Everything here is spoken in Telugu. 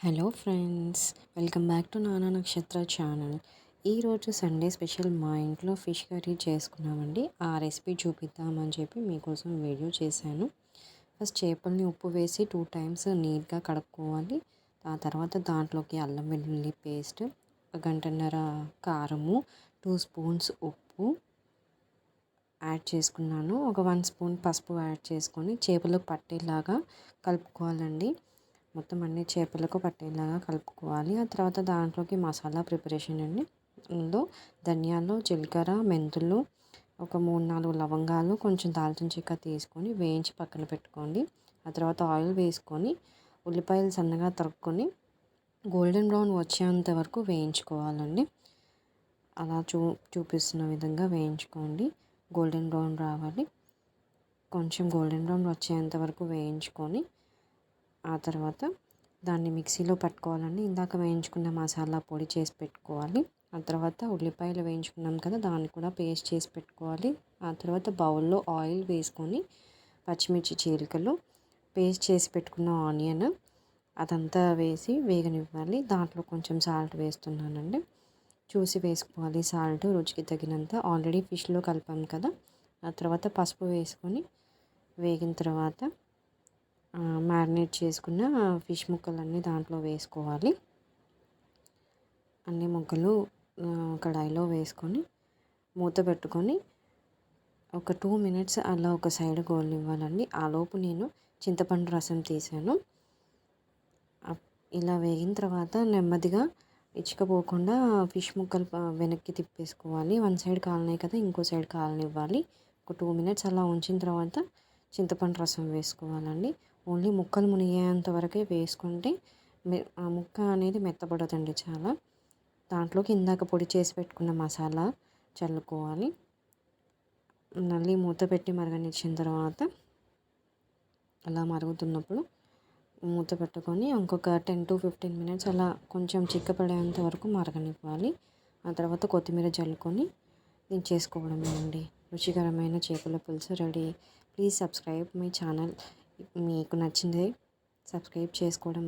Hello friends welcome back to Nana Nakshatra channel. ఈరోజు సండే స్పెషల్ మా ఇంట్లో ఫిష్ కర్రీ చేసుకున్నామండి. ఆ రెసిపీ చూపిద్దామని చెప్పి మీకోసం వీడియో చేశాను. ఫస్ట్ చేపల్ని ఉప్పు వేసి టూ టైమ్స్ నీట్గా కడుక్కోవాలి. ఆ తర్వాత దాంట్లోకి అల్లం వెల్లుల్లి పేస్ట్ ఒక గంటన్నర కారము టూ స్పూన్స్ ఉప్పు యాడ్ చేసుకున్నాను. ఒక వన్ స్పూన్ పసుపు యాడ్ చేసుకొని చేపలకు పట్టేలాగా కలుపుకోవాలండి. మొత్తం అన్ని చేపలకు పట్టేలాగా కలుపుకోవాలి. ఆ తర్వాత దాంట్లోకి మసాలా ప్రిపరేషన్ అండి. అందులో ధనియాలు జీలకర్ర మెంతులు ఒక మూడు నాలుగు లవంగాలు కొంచెం దాల్చిన చెక్క తీసుకొని వేయించి పక్కన పెట్టుకోండి. ఆ తర్వాత ఆయిల్ వేసుకొని ఉల్లిపాయలు సన్నగా తరుక్కొని గోల్డెన్ బ్రౌన్ వచ్చేంత వరకు వేయించుకోవాలండి. అలా చూ చూపిస్తున్న విధంగా వేయించుకోండి. గోల్డెన్ బ్రౌన్ రావాలి. కొంచెం గోల్డెన్ బ్రౌన్ వచ్చేంత వరకు వేయించుకొని ఆ తర్వాత దాన్ని మిక్సీలో పట్టుకోవాలండి. ఇందాక వేయించుకున్న మసాలా పొడి చేసి పెట్టుకోవాలి. ఆ తర్వాత ఉల్లిపాయలు వేయించుకున్నాం కదా దాన్ని కూడా పేస్ట్ చేసి పెట్టుకోవాలి. ఆ తర్వాత బౌల్లో ఆయిల్ వేసుకొని పచ్చిమిర్చి చీలికలు పేస్ట్ చేసి పెట్టుకున్న ఆనియన్ అదంతా వేసి వేగనివ్వాలి. దాంట్లో కొంచెం సాల్ట్ వేస్తున్నానండి. చూసి వేసుకోవాలి. సాల్ట్ రుచికి తగినంత. ఆల్రెడీ ఫిష్లో కలిపాం కదా. ఆ తర్వాత పసుపు వేసుకొని వేగిన తర్వాత మ్యారినేట్ చేసుకున్న ఫిష్ ముక్కలన్నీ దాంట్లో వేసుకోవాలి. అన్ని ముక్కలు కడాయిలో వేసుకొని మూత పెట్టుకొని ఒక టూ మినిట్స్ అలా ఒక సైడ్ గోలనివ్వాలండి ఆలోపు నేను చింతపండు రసం తీసాను. ఇలా వేగిన తర్వాత నెమ్మదిగా ఇచ్చుకపోకుండా ఫిష్ ముక్కలు వెనక్కి తిప్పేసుకోవాలి. వన్ సైడ్ కాలనాయి కదా ఇంకో సైడ్ కాలనివ్వాలి. ఒక టూ మినిట్స్ అలా ఉంచిన తర్వాత చింతపండు రసం వేసుకోవాలండి. ఓన్లీ ముక్కలు మునిగేంత వరకే వేసుకుంటే ఆ ముక్క అనేది మెత్తబడదండి చాలా. దాంట్లోకి ఇందాక పొడి చేసి పెట్టుకున్న మసాలా చల్లుకోవాలి. మళ్ళీ మూత పెట్టి మరగనిచ్చిన తర్వాత అలా మరుగుతున్నప్పుడు మూత పెట్టుకొని ఇంకొక టెన్ టు ఫిఫ్టీన్ మినిట్స్ అలా కొంచెం చిక్కపడేంత వరకు మరగనివ్వాలి. ఆ తర్వాత కొత్తిమీర చల్లుకొని దించేసుకోవడమే అండి రుచికరమైన చేపల పులుసు ready. Please subscribe my channel. మీకు నచ్చింది సబ్స్క్రైబ్ చేసుకోవడం